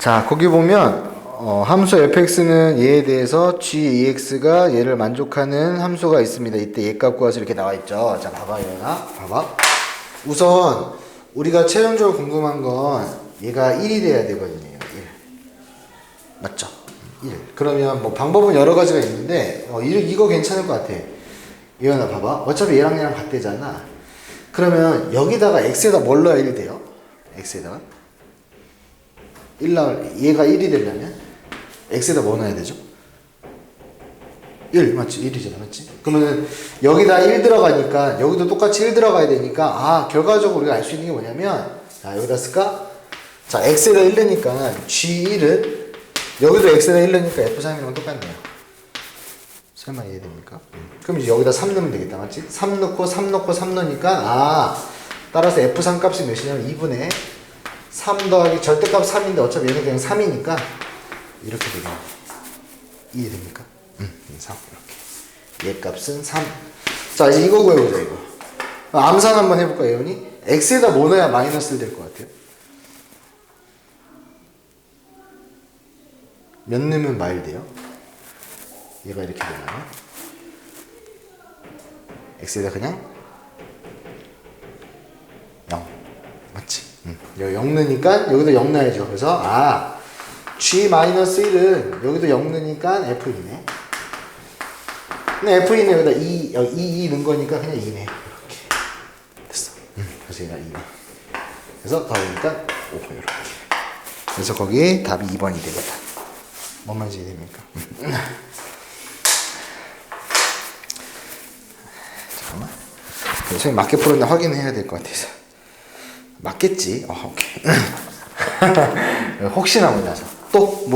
자, 거기 보면 어, 함수 fx는 얘에 대해서 gex가 얘를 만족하는 함수가 있습니다. 이때 얘값 구하서 이렇게 나와 있죠. 자, 봐봐, 얘나 봐봐. 우선 우리가 최종적으로 궁금한 건 얘가 1이 돼야 되거든요. 1. 맞죠? 1. 그러면 뭐 방법은 여러 가지가 있는데 어, 이- 이거 괜찮을 것 같아. 이현아 봐봐. 어차피 얘랑 얘랑 같대잖아. 그러면 여기다가 x에다 뭘 넣어야 1 돼요? x에다가 1 나올 얘가 1이 되려면 x에다 뭐 넣어야 되죠? 1 맞지? 1이잖아 맞지? 그러면 여기다 1 들어가니까 여기도 똑같이 1 들어가야 되니까 아 결과적으로 우리가 알 수 있는 게 뭐냐면 자 여기다 쓸까? 자 x에다 1 넣으니까 g1은 여기도 x에다 1 넣으니까 f3이랑 똑같네요 설마 이해됩니까? 그럼 이제 여기다 3 넣으면 되겠다 맞지? 3 넣고 3 넣고 3 넣으니까 아 따라서 f3 값이 몇이냐면 2분의 3 더하기 절대값 3인데 어차피 얘는 그냥 3이니까 이렇게 되네요 이해됩니까? 응3 이렇게 얘 값은 3 자 이거 구해보자 이거 암산 한번 해볼까 예원이? x에다 뭐 넣어야 마이너스를 될 것 같아요? 몇 넣으면 마일 돼요? 얘가 이렇게 되나요? x에다 그냥 0 맞지? 응. 여기 0 넣으니까 여기도 0 넣어야죠. 그래서 아 g-1은 여기도 0 넣으니까 f이네. 근데 f는 여기다 2, 여기 2, 2 넣은 거니까 그냥 2네. 이렇게. 됐어. 응. 그래서 얘가 2네. 그래서 더하니까 5 이렇게. 그래서 거기 답이 2번이 되겠다. 뭔 말인지 이해됩니까? 잠깐만. 선생님 맞게 풀었나 확인해야 될 것 같아서. 맞겠지? 어. 혹시나 몰라서. 또, 뭐